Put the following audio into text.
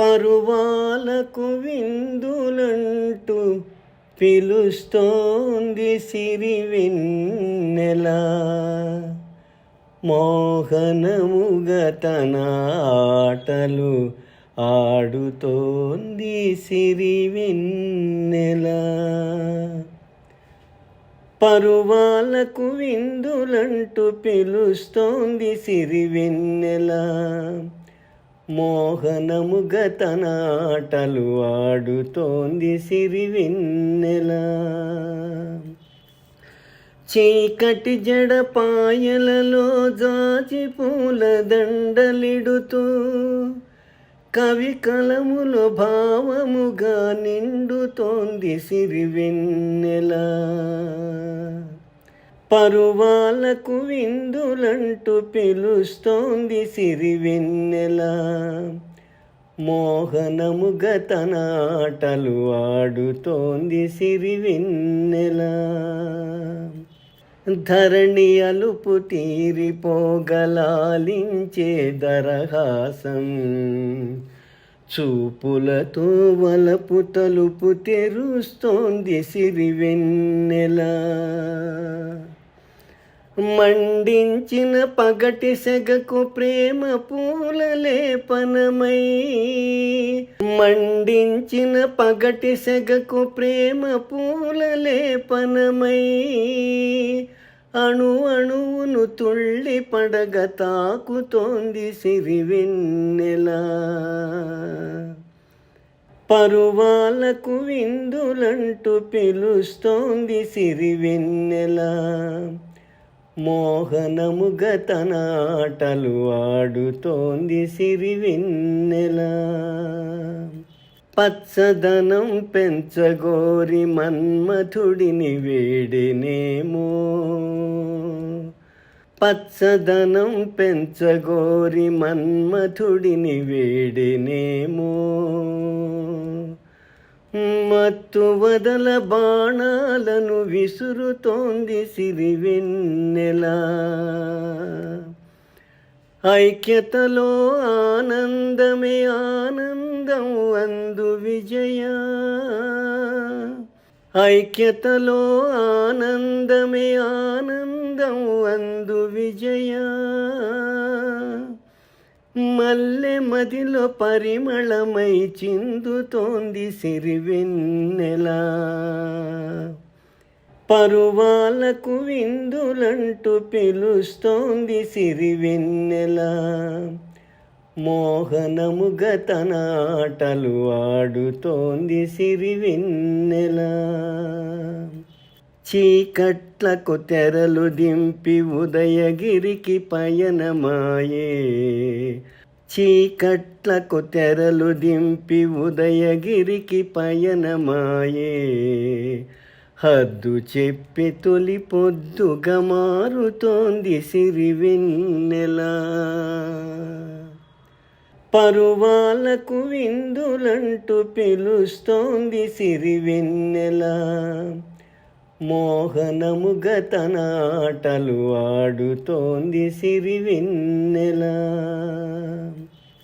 పరువాలకు విందులంటూ పిలుస్తోంది సిరి వెన్నెల. మోహనముగా ఆటలు ఆడుతోంది సిరి వెన్నెల. పరువాలకు విందులంటూ పిలుస్తోంది సిరి వెన్నెల. మోహనముగ తనాటలు ఆడుతోంది సిరి వెన్నెల. చీకటి జడపాయలలో జాచి జాజి పూల దండలిడుతూ కవి కలములో భావముగా నిండుతోంది సిరివెన్నెలా పరువాలకు విందులంటూ పిలుస్తోంది సిరి వెన్నెల. మోహనముగా తన ఆటలు ఆడుతోంది సిరి వెన్నెల. ధరణి అలుపు తీరిపోగలాలించే దరహాసం. చూపులతో వలపు తలుపు తెరుస్తోంది సిరి వెన్నెల. మండించిన పగటి సెగకు ప్రేమ పూల లేపనమై మండించిన పగటి సెగకు ప్రేమ పూల లేపనమై అణు అణువును తుళ్ళి పడగ తాకుతోంది సిరి వెన్నెల. పరువాలకు విందులంటూ పిలుస్తోంది సిరి వెన్నెల. మోహనముగా తన ఆడుతోంది సిరి వెన్నెల. పచ్చదనం పెంచగోరి మన్మథుడిని వేడినేమో. పచ్చదనం పెంచగోరి మన్మథుడిని వేడినేమో. మత్తు వదల బాణాలను విసురుతోంది సిరి వెన్నెల. ఐక్యతలో ఆనందమే ఆనందం అందు విజయ. ఐక్యతలో ఆనందమే ఆనందం అందు విజయ. మల్లె మదిలో పరిమళమై చిందుతోంది సిరివెన్నెల. పరువాలకు విందులంటూ పిలుస్తోంది సిరివెన్నెల. మోహనముగా తన ఆటలు ఆడుతోంది సిరివెన్నెల. చీకట్లకు తెరలు దింపి ఉదయగిరికి పయనమాయే. చీకట్లకు తెరలు దింపి ఉదయగిరికి పయనమాయే. హద్దు చెప్పి తొలి పొద్దుగా మారుతోంది సిరివెన్నెల పరువాలకు విందులంటూ పిలుస్తోంది సిరివెన్నెల మోహనముగా తన ఆడుతోంది సిరివిన్నెల